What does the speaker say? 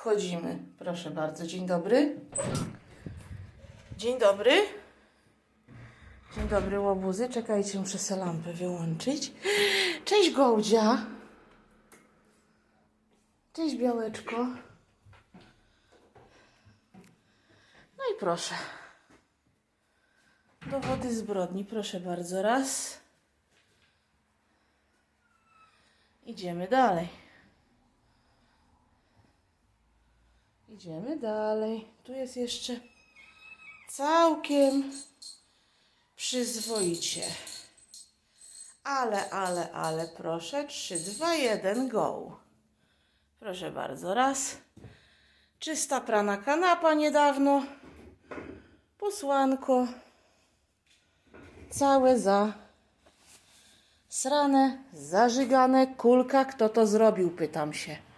Wchodzimy. Proszę bardzo. Dzień dobry. Dzień dobry. Dzień dobry, łobuzy. Czekajcie, muszę sobie lampę wyłączyć. Cześć, Gołdzia. Cześć, Białeczko. No i proszę. Do wody zbrodni, proszę bardzo. Raz. Idziemy dalej. Idziemy dalej. Tu jest jeszcze całkiem przyzwoicie. Ale, ale, ale proszę. 3, 2, 1, go. Proszę bardzo. Raz. Czysta prana kanapa niedawno. Posłanko. Całe za srane, zażygane. Kulka, kto to zrobił, pytam się.